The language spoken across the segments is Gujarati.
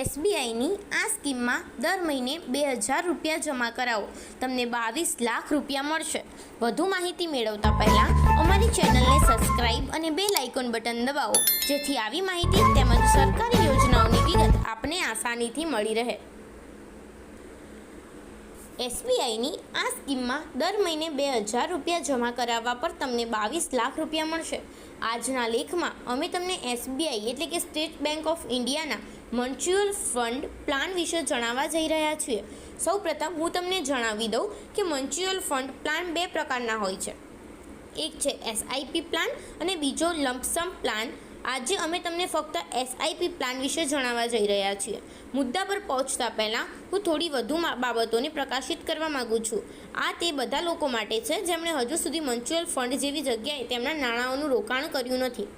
એસબીઆઈની આ સ્કીમમાં દર મહિને બે હજાર રૂપિયા જમા કરાવો. તમને બાવીસ લાખ રૂપિયા મળશે. વધુ માહિતી મેળવતા પહેલાં અમારી ચેનલને સબસ્ક્રાઇબ અને બે લાઇકોન બટન દબાવો, જેથી આવી માહિતી તેમજ સરકારી યોજનાઓની વિગત આપને આસાનીથી મળી રહે. એસબીઆઈની આ સ્કીમમાં દર મહિને બે હજાર રૂપિયા જમા કરાવવા પર તમને બાવીસ લાખ રૂપિયા મળશે. આજના લેખમાં અમે તમને એસબીઆઈ એટલે કે સ્ટેટ બેંક ઓફ ઇન્ડિયાના મન્ચ્યુઅલ ફંડ પ્લાન વિશે જણાવવા જઈ રહ્યા છીએ. સૌપ્રથમ હું તમને જણાવી દઉં કે મ્યુચ્યુઅલ ફંડ પ્લાન બે પ્રકારના હોય છે. એક છે એસઆઈપી પ્લાન અને બીજો લંપસમ પ્લાન. આજે અમે તમને ફક્ત એસઆઈપી પ્લાન વિશે જણાવવા જઈ રહ્યા છીએ. મુદ્દા પર પહોંચતા પહેલાં હું થોડી વધુ બાબતોને પ્રકાશિત કરવા માગું છું. આ તે બધા લોકો માટે છે જેમણે હજુ સુધી મ્યુચ્યુઅલ ફંડ જેવી જગ્યાએ તેમના નાણાંઓનું રોકાણ કર્યું નથી.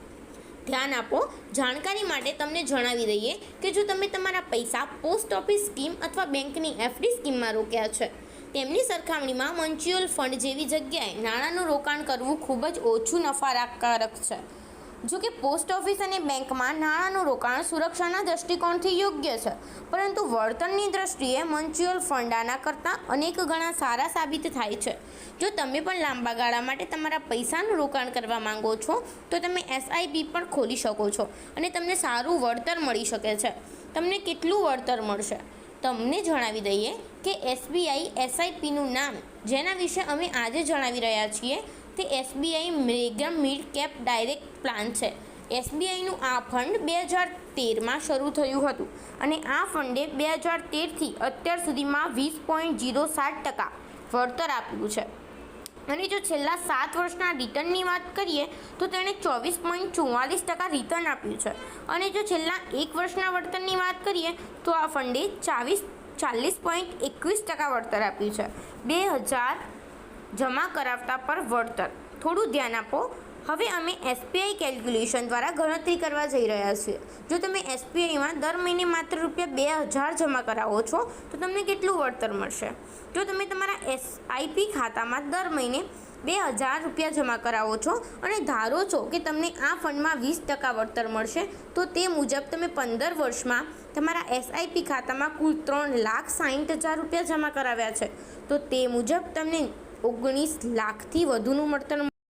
ધ્યાન આપો. જાણકારી માટે તમને જણાવી દઈએ કે જો તમે તમારા પૈસા પોસ્ટ ઓફિસ સ્કીમ અથવા બેંકની એફડી સ્કીમમાં રોક્યા છે, તેમની સરખામણીમાં મ્યુચ્યુઅલ ફંડ જેવી જગ્યાએ નાણાંનું રોકાણ કરવું ખૂબ જ ઓછું નફાકારક છે. જો કે પોસ્ટ ઓફિસ અને બેંકમાં નાણાંનું રોકાણ સુરક્ષાના દૃષ્ટિકોણથી યોગ્ય છે, પરંતુ વળતરની દ્રષ્ટિએ મ્યુચ્યુઅલ ફંડ આના કરતાં અનેક ગણા સારા સાબિત થાય છે. જો તમે પણ લાંબા ગાળા માટે તમારા પૈસાનું રોકાણ કરવા માંગો છો, તો તમે એસઆઈપી પણ ખોલી શકો છો અને તમને સારું વળતર મળી શકે છે. તમને કેટલું વળતર મળશે? તમને જણાવી દઈએ કે એસબીઆઈ એસઆઈપીનું નામ, જેના વિશે અમે આજે જણાવી રહ્યા છીએ તે SBI mega mid cap direct plan છે. એસબીઆઈનું આ ફંડ બે હજાર તેરમાં શરૂ થયું હતું અને આ ફંડે બે હજાર તેરથી અત્યાર સુધીમાં વીસ પોઈન્ટ જીરો સાત ટકા વળતર આપ્યું છે. અને જો છેલ્લા સાત વર્ષના રિટર્નની વાત કરીએ, તો તેણે ચોવીસ પોઈન્ટ ચુમ્માલીસ ટકા રિટર્ન આપ્યું છે. અને જો છેલ્લા એક વર્ષના વળતરની વાત કરીએ, તો આ ફંડે ચાવીસ ચાલીસ પોઈન્ટ એકવીસ ટકા વળતર આપ્યું છે. બે હજાર જમા કરાવતા પર વળતર. થોડું ધ્યાન આપો. હવે અમે એસપીઆઈ કેલ્ક્યુલેશન દ્વારા ગણતરી કરવા જઈ રહ્યા છીએ. જો તમે એસપીઆઈમાં દર મહિને માત્ર રૂપિયા બે હજાર જમા કરાવો છો, તો તમને કેટલું વળતર મળશે? જો તમે તમારા એસઆઈપી ખાતામાં દર મહિને બે હજાર રૂપિયા જમા કરાવો છો અને ધારો છો કે તમને આ ફંડમાં વીસ ટકા વળતર મળશે, તો તે મુજબ તમે પંદર વર્ષમાં તમારા એસઆઈપી ખાતામાં કુલ ત્રણ લાખ સાહીઠ હજાર રૂપિયા જમા કરાવ્યા છે. તો તે મુજબ તમને ઓગણીસ લાખથી વધુનું વળતર